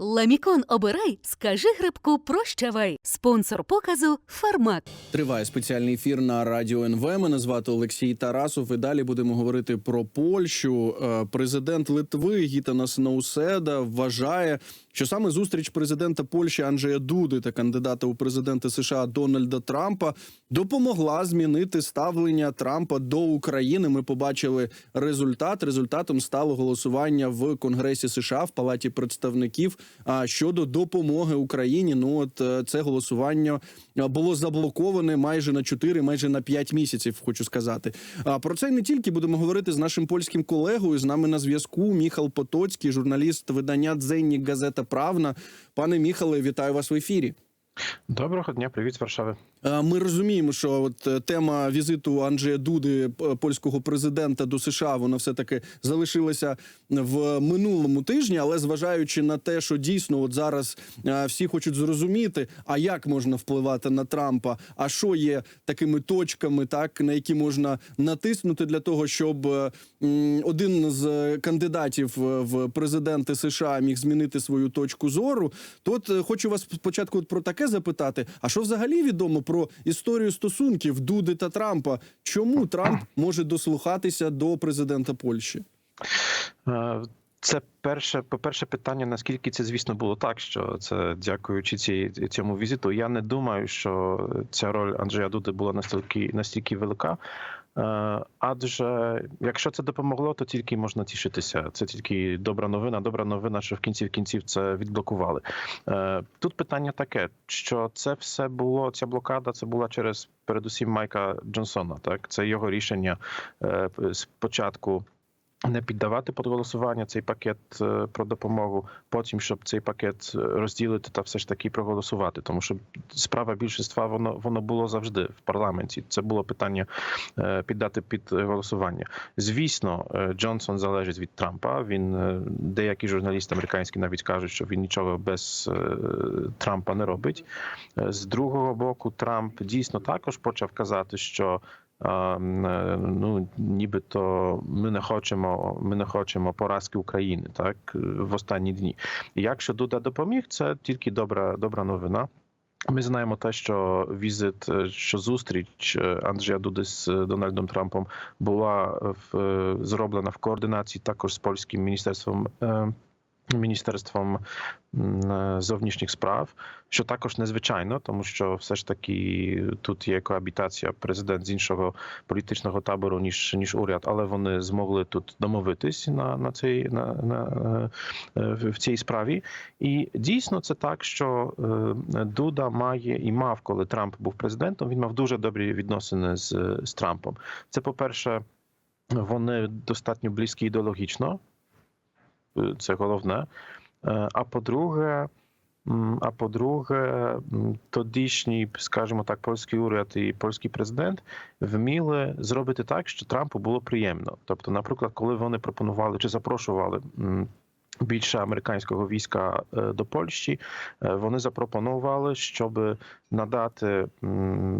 Ламікон обирай, скажи грибку прощавай. Спонсор показу Фармак. Триває спеціальний ефір на радіо НВ. Мене звати Олексій Тарасов. І далі будемо говорити про Польщу. Е, Президент Литви Гітанас Науседа вважає, що саме зустріч президента Польщі Анджея Дуди та кандидата у президенти США Дональда Трампа допомогла змінити ставлення Трампа до України. Ми побачили результат. Результатом стало голосування в Конгресі США в Палаті представників а, щодо допомоги Україні. Ну от е, це голосування було заблоковане майже на 4, майже на 5 місяців. Хочу сказати. А про це не тільки будемо говорити з нашим польським колегою. З нами на зв'язку Міхал Потоцький, журналіст видання «Дзенні Газета Правна. Пане Міхале, вітаю вас в ефірі. Доброго дня, привіт з Варшави. Е, Ми розуміємо, що от е, тема візиту Анджея Дуди, польського президента до США, вона все таки залишилася в минулому тижні. Але зважаючи на те, що дійсно от зараз е, всі хочуть зрозуміти, а як можна впливати на Трампа, а що є такими точками, так на які можна натиснути для того, щоб е, один з кандидатів е, в президенти США міг змінити свою точку зору. То от е, хочу вас спочатку про таке запитати: а що взагалі відомо про історію стосунків Дуди та Трампа? Чому Трамп може дослухатися до президента Польщі? Е, Це перше, по-перше, питання, наскільки це, звісно, було так, що це дякуючи цій, цьому візиту. Я не думаю, що ця роль Анджея Дуди була настільки, настільки велика. Е, Адже якщо це допомогло, то тільки можна тішитися. Це тільки добра новина. Добра новина, що в кінці в кінців це відблокували. Е, Тут питання таке, що це все було. Ця блокада це була через передусім Майка Джонсона. Так, це його рішення е, спочатку. Не піддавати під голосування цей пакет е, про допомогу, потім щоб цей пакет е, розділити та все ж таки проголосувати, тому що справа більшинства воно воно було завжди в парламенті. Це було питання е, піддати під голосування. Звісно, Джонсон залежить від Трампа. Він деякі журналісти американські навіть кажуть, що він нічого без Трампа не робить. З другого боку, Трамп дійсно також почав казати, що ну нібито ми не хочемо, ми не хочемо поразки України так е, в останні дні. Якщо Дуда допоміг, це тільки добра, добра новина. Ми знаємо те, що візит, е, що зустріч е, Анджея Дуди з е, Дональдом Трампом була в, е, зроблена в координації також з польським міністерством. Міністерством зовнішніх справ, що також незвичайно, тому що все ж таки тут є коабітація президент з іншого політичного табору ніж ніж уряд, але вони змогли тут домовитись на на цей на, на е, в цій справі. І дійсно це так, що е, Дуда має і мав, коли Трамп був президентом. Він мав дуже добрі відносини з, з Трампом. Це, по-перше, вони достатньо близькі ідеологічно. Це головне. Е, А по-друге, а по-друге, тодішній, скажімо так, польський уряд і польський президент вміли зробити так, що Трампу було приємно. Тобто, наприклад, коли вони пропонували чи запрошували. Більше американського війська е, до Польщі е, вони запропонували, щоб надати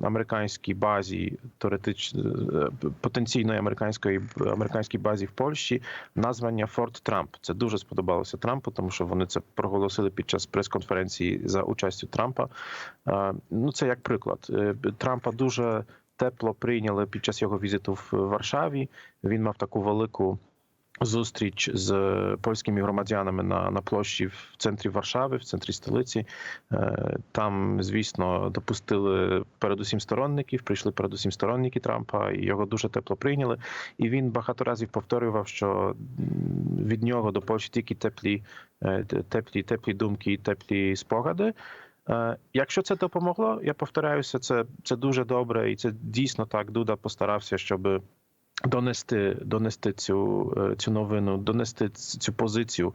американській базі теоретич... е, потенційної американської американській базі в Польщі названня Форт Трамп. Це дуже сподобалося Трампу, тому що вони це проголосили під час прес-конференції за участю Трампа. Ну це як приклад. Трампа дуже тепло прийняли під час його візиту в Варшаві. Він мав таку велику. Зустріч з польськими громадянами на, на площі в центрі Варшави, в центрі столиці. Е, Там, звісно, допустили передусім сторонників, прийшли передусім сторонники Трампа, і його дуже тепло прийняли. І він багато разів повторював, що від нього до Польщі тільки теплі, е, теплі, теплі думки і теплі спогади. Е, Якщо це допомогло, я повторяюся, це, це дуже добре, і це дійсно так. Дуда постарався, щоб донести, донести цю, е, цю новину, донести цю позицію,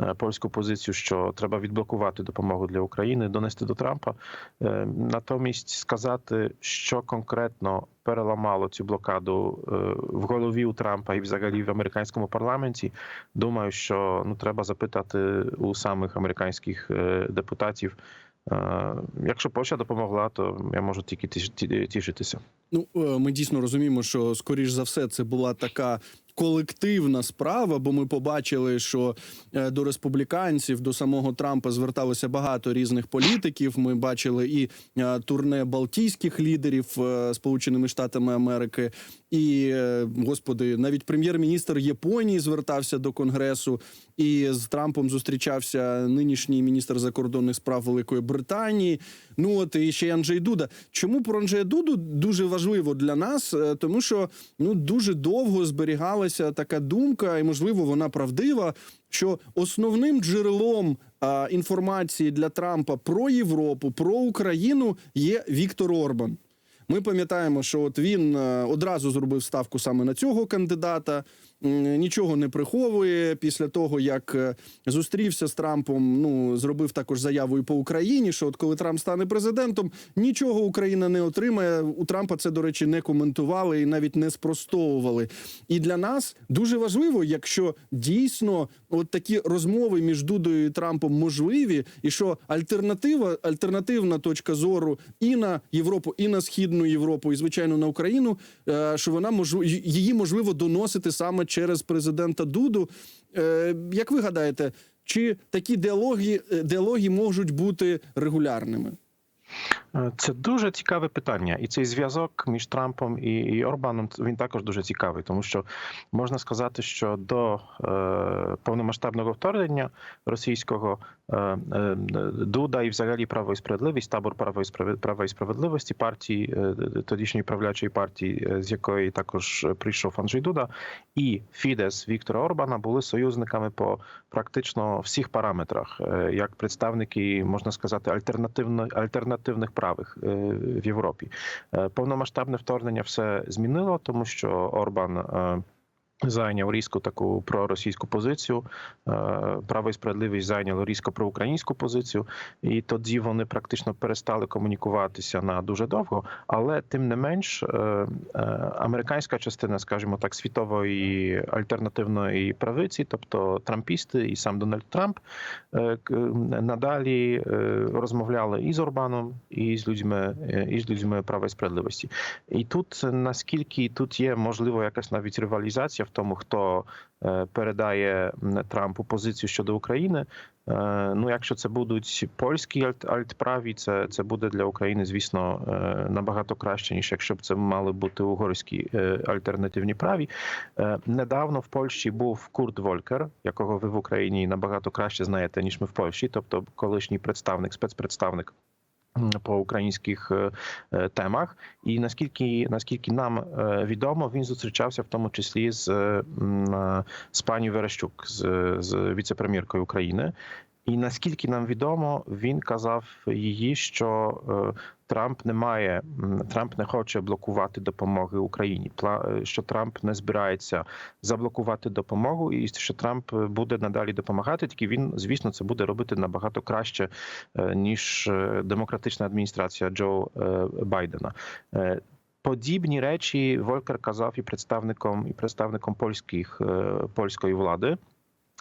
е, польську позицію, що треба відблокувати допомогу для України, донести до Трампа. Е, Натомість сказати, що конкретно переламало цю блокаду в голові у Трампа і взагалі в американському парламенті. Думаю, що ну треба запитати у самих американських депутатів. Е, Якщо Польща допомогла, то я можу тільки ті- тішитися. Ну, е, ми дійсно розуміємо, що скоріш за все це була така колективна справа, бо ми побачили, що е, до республіканців, до самого Трампа зверталося багато різних політиків. Ми бачили і е, турне балтійських лідерів е, Сполученими Штатами Америки, і господи, навіть прем'єр-міністр Японії звертався до конгресу, і з Трампом зустрічався нинішній міністр закордонних справ Великої Британії. Ну от і ще Анджей Дуда. Чому про Анджея Дуду дуже важливо для нас? Тому що ну дуже довго зберігалася така думка, і можливо вона правдива. Що основним джерелом а, інформації для Трампа про Європу, про Україну є Віктор Орбан. Ми пам'ятаємо, що от він одразу зробив ставку саме на цього кандидата. Нічого не приховує після того, як е, зустрівся з Трампом. Ну зробив також заяву і по Україні. Що от коли Трамп стане президентом, нічого Україна не отримає. У Трампа це до речі не коментували і навіть не спростовували. І для нас дуже важливо, якщо дійсно от такі розмови між Дудою і Трампом можливі, і що альтернатива, альтернативна точка зору і на Європу, і на східну Європу, і звичайно на Україну, е, що вона можу її можливо доносити саме через президента Дуду. Е, Як ви гадаєте, чи такі діалоги, е, діалоги можуть бути регулярними? Е, Це дуже цікаве питання, і цей зв'язок між Трампом і, і Орбаном він також дуже цікавий, тому що можна сказати, що до е, повномасштабного вторгнення російського Дуда і взагалі право і справедливість, табор права і справедливості партії е, тодішньої правлячої партії, е, з якої також прийшов Анджей Дуда, і Фідес Віктора Орбана були союзниками по практично всіх параметрах, е, як представники, можна сказати, альтернативно альтернативних правих е, в Європі. Е, Повномасштабне вторгнення все змінило, тому що Орбан. Зайняв різко таку проросійську позицію, е, право і справедливість зайняло різко проукраїнську позицію, і тоді вони практично перестали комунікуватися на дуже довго. Але тим не менш, е, е, американська частина, скажімо так, світової альтернативної правиці, тобто трампісти і сам Дональд Трамп, надалі розмовляли і з Орбаном, і з людьми, і з людьми права і справедливості. І тут наскільки тут є можливо якась навіть ревалізація в тому, хто е, передає Трампу позицію щодо України. Е, Ну, якщо це будуть польські альт- альтправі, це, це буде для України, звісно, е, набагато краще, ніж якщо б це мали бути угорські альтернативні праві. Недавно в Польщі був Курт Волькер, якого ви в Україні набагато краще знаєте, ніж ми в Польщі, тобто колишній представник, спецпредставник. По українських е, е, темах, і наскільки наскільки нам е, відомо, він зустрічався в тому числі з, з пані Верещук, з, з віце-прем'єркою України. І наскільки нам відомо, він казав її, що е, Трамп не має Трамп не хоче блокувати допомоги Україні. Е, що Трамп не збирається заблокувати допомогу, і що Трамп е, буде надалі допомагати. Тільки він, звісно, це буде робити набагато краще ніж демократична адміністрація Джо Байдена. Подібні речі Волкер казав і представником і представником польських польської влади.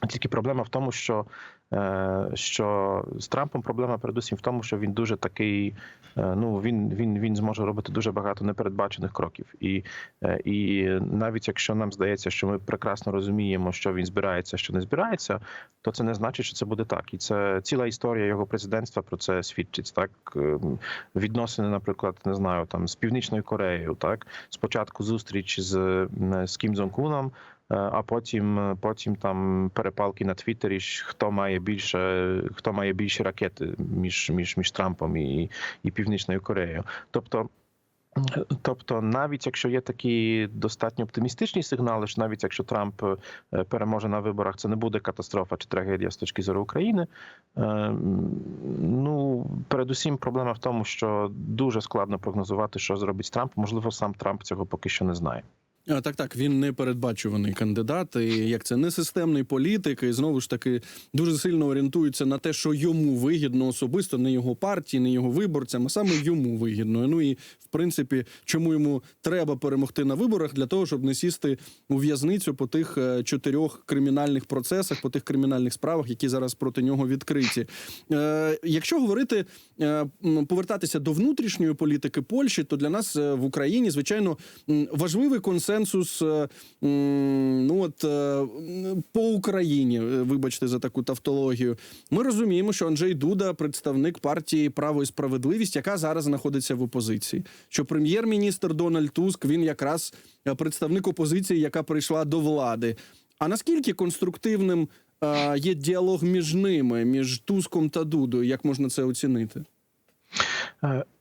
Тільки проблема в тому, що, е, що з Трампом проблема передусім в тому, що він дуже такий. е, Ну він він він зможе робити дуже багато непередбачених кроків, і е, і навіть якщо нам здається, що ми прекрасно розуміємо, що він збирається, що не збирається, то це не значить, що це буде так. І це ціла історія його президентства про це свідчить. Так Ем, відносини, наприклад, не знаю, там з північною Кореєю, так спочатку зустріч з, з Кім Зон Куном. Е, А потім, потім там перепалки на Твіттері, хто має більше, хто має більші ракети між, між, між Трампом і, і Північною Кореєю. Тобто, тобто, навіть якщо є такі достатньо оптимістичні сигнали, що навіть якщо Трамп е, переможе на виборах, це не буде катастрофа чи трагедія з точки зору України. Е, Ну, передусім, проблема в тому, що дуже складно прогнозувати, що зробить Трамп. Можливо, сам Трамп цього поки що не знає. Так, так, він не передбачуваний кандидат, і як це не системний політик, і знову ж таки дуже сильно орієнтується на те, що йому вигідно особисто, не його партії, не його виборцям, а саме йому вигідно. Ну і в принципі, чому йому треба перемогти на виборах для того, щоб не сісти у в'язницю по тих е, чотирьох кримінальних процесах, по тих кримінальних справах, які зараз проти нього відкриті. Е, якщо говорити е, повертатися до внутрішньої політики Польщі, то для нас е, в Україні звичайно важливий консенсус консенсус е, ну от е, по Україні. е, Вибачте за таку тавтологію. Ми розуміємо, що Анджей Дуда представник партії Право і справедливість, яка зараз знаходиться в опозиції. Що прем'єр-міністр Дональд Туск він якраз е, представник опозиції, яка прийшла до влади. А наскільки конструктивним е, є діалог між ними, між Туском та Дудою? Як можна це оцінити?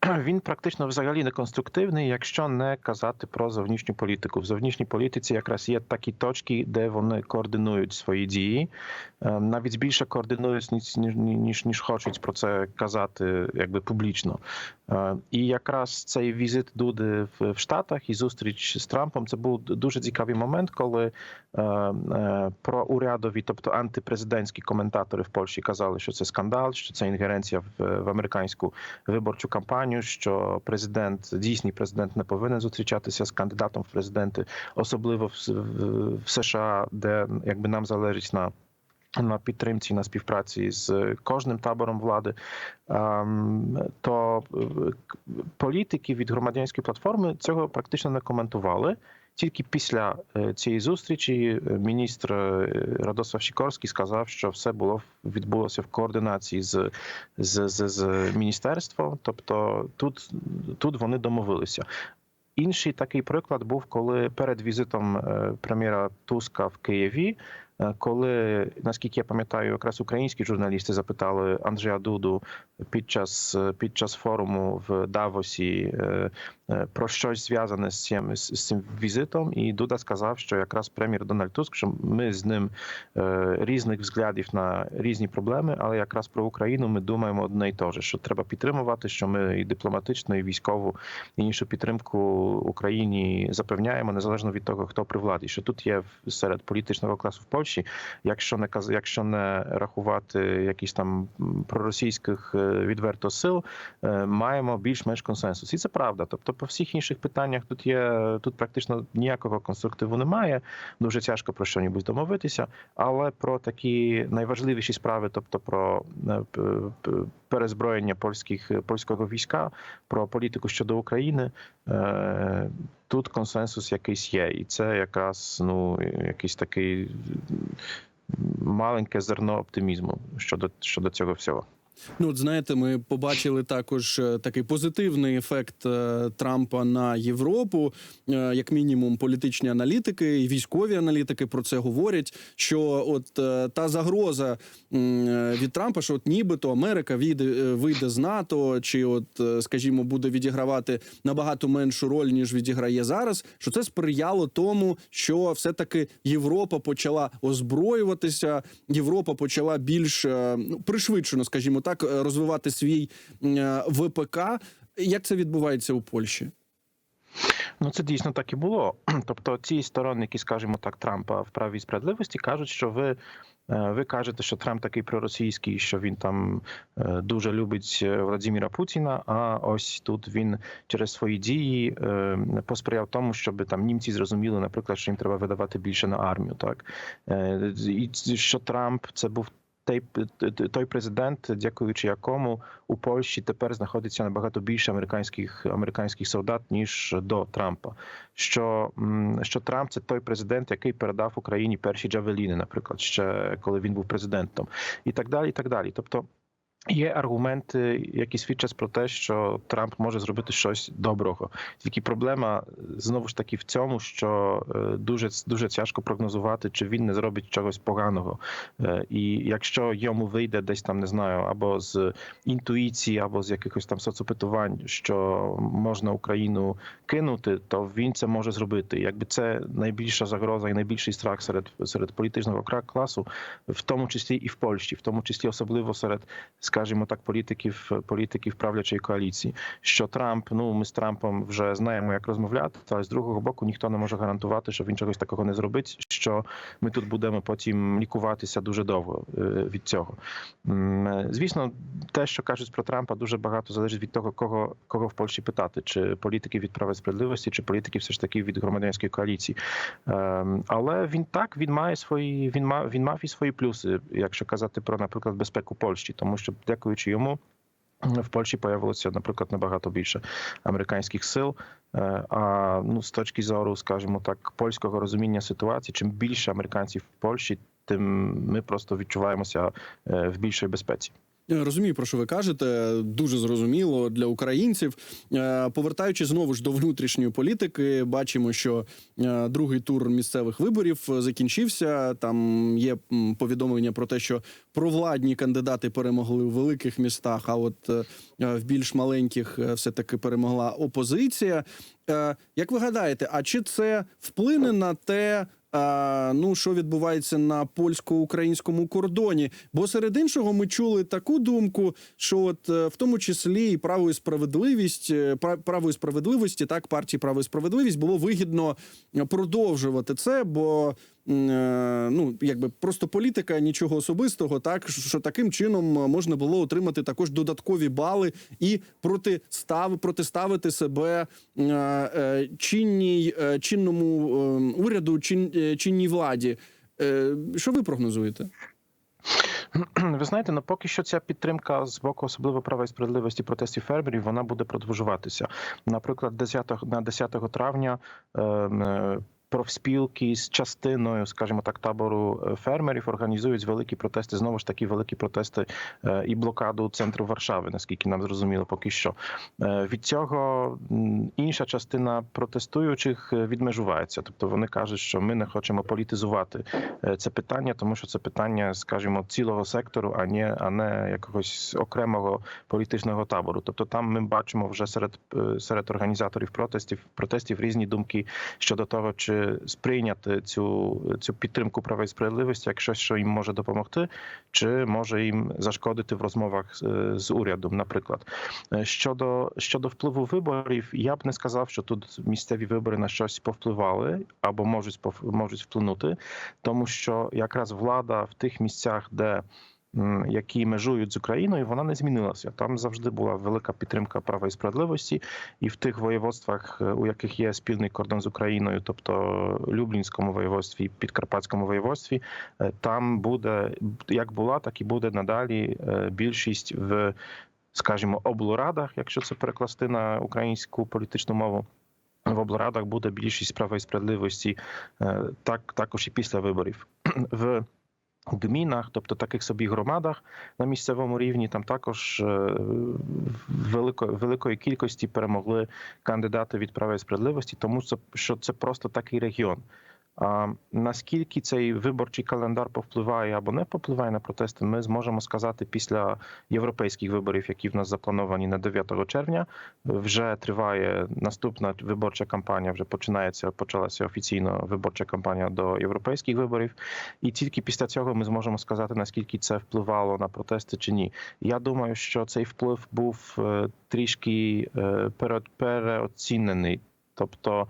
Він практично взагалі не конструктивний, якщо не казати про зовнішню політику. В зовнішній політиці якраз є такі точки, де вони координують свої дії, Е, навіть більше координують ніж ніж, ніж, хочуть про це казати, якби публічно. Е, І якраз цей візит Дуди в, Штатах і зустріч з Трампом це був дуже цікавий момент, коли е, е, проурядові, тобто антипрезидентські коментатори в Польщі казали, що це скандал, що це інгеренція в американську виборчу кампанію, що президент, дійсний президент, не повинен зустрічатися з кандидатом в президенти, особливо в, в, США, де якби нам залежить на. На підтримці на співпраці з кожним табором влади, Ем, то е, політики від громадянської платформи цього практично не коментували. Тільки після е, цієї зустрічі е, міністр е, Радослав Сікорський сказав, що все було відбулося в координації з, з, з, з міністерством. Тобто тут, тут вони домовилися. Інший такий приклад був, коли перед візитом прем'єра Туска в Києві, коли, наскільки я пам'ятаю, якраз українські журналісти запитали Анджея Дуду під час, під час форуму в Давосі про щось зв'язане з цим, з цим візитом, і Дуда сказав, що якраз прем'єр Дональд Туск, що ми з ним е, різних взглядів на різні проблеми, але якраз про Україну ми думаємо одне і те що треба підтримувати, що ми і дипломатичну, і військову, і іншу підтримку Україні запевняємо, незалежно від того, хто при владі. Що тут є серед політичного класу в Польщі, якщо не якщо не рахувати якісь там проросійських е, відверто сил, е, маємо більш-менш консенсус. І це правда. Тобто, по всіх інших питаннях тут є тут практично ніякого конструктиву немає. Дуже тяжко про що-небудь домовитися. Але про такі найважливіші справи, тобто про е, перезброєння польських польського війська, про політику щодо України. е, Тут консенсус якийсь є, і це якраз ну якийсь такий маленьке зерно оптимізму щодо щодо цього всього. Ну, от знаєте, ми побачили також е, такий позитивний ефект е, Трампа на Європу. Е, Як мінімум, політичні аналітики і військові аналітики про це говорять. Що от та загроза від Трампа, що от нібито Америка вийде, е, вийде з НАТО, чи от, скажімо, буде відігравати набагато меншу роль ніж відіграє зараз. Що це сприяло тому, що все таки Європа почала озброюватися, Європа почала більш ну, пришвидшено, скажімо так, е, розвивати свій е, ВПК. Як це відбувається у Польщі? Ну це дійсно так і було. Тобто, ці сторонники, скажімо так, Трампа в правій справедливості кажуть, що ви. е, Ви кажете, що Трамп такий проросійський, що він там дуже любить Владимира Путіна. А ось тут він через свої дії посприяв тому, щоб там німці зрозуміли, наприклад, що їм треба видавати більше на армію. Так і що Трамп це був той, президент, дякуючи якому у Польщі тепер знаходиться набагато більше американських американських солдат ніж до Трампа. Що, що Трамп це той президент, який передав Україні перші джавеліни, наприклад, ще коли він був президентом, і так далі. І так далі. Тобто. Є аргументи, які свідчать про те, що Трамп може зробити щось доброго. Тільки проблема знову ж таки в цьому, що е, дуже дуже тяжко прогнозувати, чи він не зробить чогось поганого. Е, І якщо йому вийде десь там, не знаю, або з інтуїції, або з якихось там соцопитувань, що можна Україну кинути, то він це може зробити. Якби це найбільша загроза і найбільший страх серед серед політичного класу, в тому числі і в Польщі, в тому числі особливо серед, скажімо так, політиків політиків правлячої коаліції. Що Трамп, ну ми з Трампом вже знаємо, як розмовляти, але з другого боку ніхто не може гарантувати, що він чогось такого не зробить. Що ми тут будемо потім лікуватися дуже довго е, від цього. Е, Звісно, те, що кажуть про Трампа, дуже багато залежить від того, кого кого в Польщі питати, чи політики від права справедливості, чи політики все ж таки від громадянської коаліції. Ем, Але він так він має свої, він мав він мав і свої плюси, якщо казати про, наприклад, безпеку Польщі, тому що дякуючи йому. В Польщі появилося, наприклад, набагато більше американських сил. Е, А ну, з точки зору, скажімо так, польського розуміння ситуації, чим більше американців в Польщі, тим ми просто відчуваємося е, в більшій безпеці. Розумію, про що ви кажете. Дуже зрозуміло для українців. Е, Повертаючись знову ж до внутрішньої політики, бачимо, що е, другий тур місцевих виборів е, закінчився. Там є повідомлення про те, що провладні кандидати перемогли у великих містах, а от в більш маленьких все таки перемогла опозиція. Як ви гадаєте, а чи це вплине на те? Ну, що відбувається на польсько-українському кордоні? Бо серед іншого ми чули таку думку, що от е, в тому числі і право і справедливість, е, право і справедливості, так партії право і справедливість було вигідно продовжувати це, бо ну якби просто політика нічого особистого, так що таким чином можна було отримати також додаткові бали і протистав, протиставити себе е, е, чинній е, чинному е, уряду, чин, е, чинній владі. Е, Що ви прогнозуєте? Ви знаєте, ну поки що ця підтримка з боку особливо права і справедливості протестів фермерів вона буде продовжуватися. Наприклад, 10, на 10 травня. Профспілки з частиною, скажімо так, табору е, фермерів організують великі протести. Знову ж таки, великі протести е, і блокаду центру Варшави, наскільки нам зрозуміло, поки що Е, від цього інша частина протестуючих відмежувається. Тобто вони кажуть, що ми не хочемо політизувати це питання, тому що це питання, скажімо, цілого сектору, а не а не якогось окремого політичного табору. Тобто, там ми бачимо вже серед серед організаторів протестів протестів різні думки щодо того, чи сприйняти цю цю підтримку права і справедливості як щось, що їм може допомогти, чи може їм зашкодити в розмовах з, з урядом, наприклад. Е, Щодо щодо впливу виборів, я б не сказав, що тут місцеві вибори на щось повпливали або можуть можуть вплинути, тому що якраз влада в тих місцях, де які межують з Україною, вона не змінилася. Там завжди була велика підтримка права і справедливості, і в тих воєводствах, е, у яких є спільний кордон з Україною, тобто Люблінському воєводстві, Підкарпатському воєводстві, е, там буде як була, так і буде надалі е, більшість в скажімо, облрадах, якщо це перекласти на українську політичну мову. В облрадах буде більшість права і справедливості, так також і після виборів. В гмінах, тобто таких собі громадах на місцевому рівні, там також великої великої кількості перемогли кандидати від права і справедливості, тому що це просто такий регіон. Наскільки цей виборчий календар повпливає або не повпливає на протести, ми зможемо сказати після європейських виборів, які в нас заплановані на 9 червня. Вже триває наступна виборча кампанія. Вже починається почалася офіційно виборча кампанія до європейських виборів, і тільки після цього ми зможемо сказати наскільки це впливало на протести чи ні. Я думаю, що цей вплив був е, трішки е, переоцінений, тобто.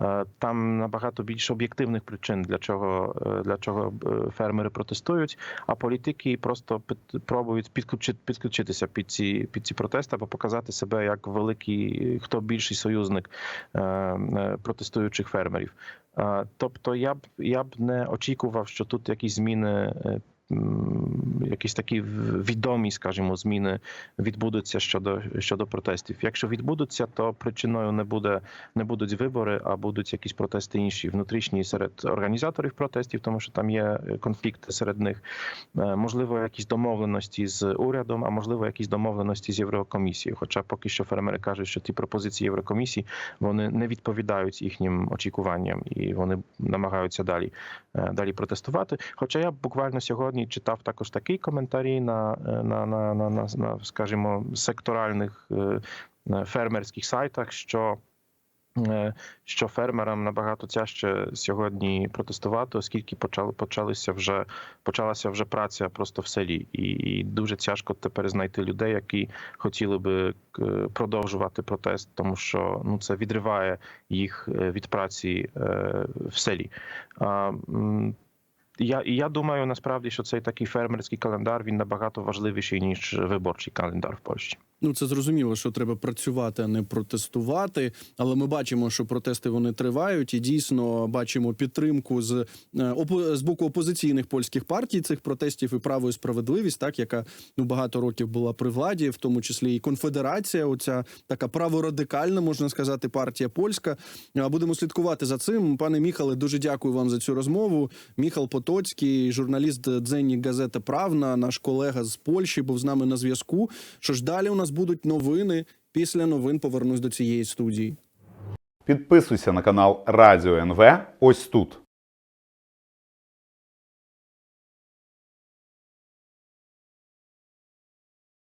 Е, Там набагато більше об'єктивних причин, для чого е, для чого е, фермери протестують, а політики просто під- пробують підключити підключитися під ці під ці протести або показати себе як великий хто більший союзник протестуючих фермерів. Тобто, я б я б не очікував, що тут якісь зміни. Е, Якісь такі відомі, скажімо, зміни відбудуться щодо щодо протестів. Якщо відбудуться, то причиною не буде не будуть вибори, а будуть якісь протести інші внутрішні серед організаторів протестів, тому що там є конфлікти серед них. Е, Можливо, якісь домовленості з урядом, а можливо, якісь домовленості з Єврокомісією. Хоча поки що фермери кажуть, що ті пропозиції Єврокомісії вони не відповідають їхнім очікуванням, і вони намагаються далі, е, далі протестувати. Хоча я буквально сьогодні читав також такі коментарі на, е, на, на, на, на, на скажімо, секторальних е, е, фермерських сайтах, що що фермерам набагато тяжче сьогодні протестувати, оскільки почали почалися вже почалася вже праця просто в селі, і, і дуже тяжко тепер знайти людей, які хотіли би продовжувати протест, тому що ну це відриває їх від праці в селі. А, м, я, і я думаю, насправді, що цей такий фермерський календар він набагато важливіший ніж виборчий календар в Польщі. Ну це зрозуміло, що треба працювати, а не протестувати. Але ми бачимо, що протести вони тривають, і дійсно бачимо підтримку з е, з боку опозиційних польських партій цих протестів і право і справедливість, так яка ну багато років була при владі, в тому числі і конфедерація. Оця така праворадикальна, можна сказати, партія польська. Будемо слідкувати за цим. Пане Міхале, дуже дякую вам за цю розмову. Міхал Потоцький, журналіст Дзенні газети Правна, наш колега з Польщі, був з нами на зв'язку. Що ж далі у нас будуть новини? Після новин повернусь до цієї студії. Підписуйся на канал Радіо НВ ось тут.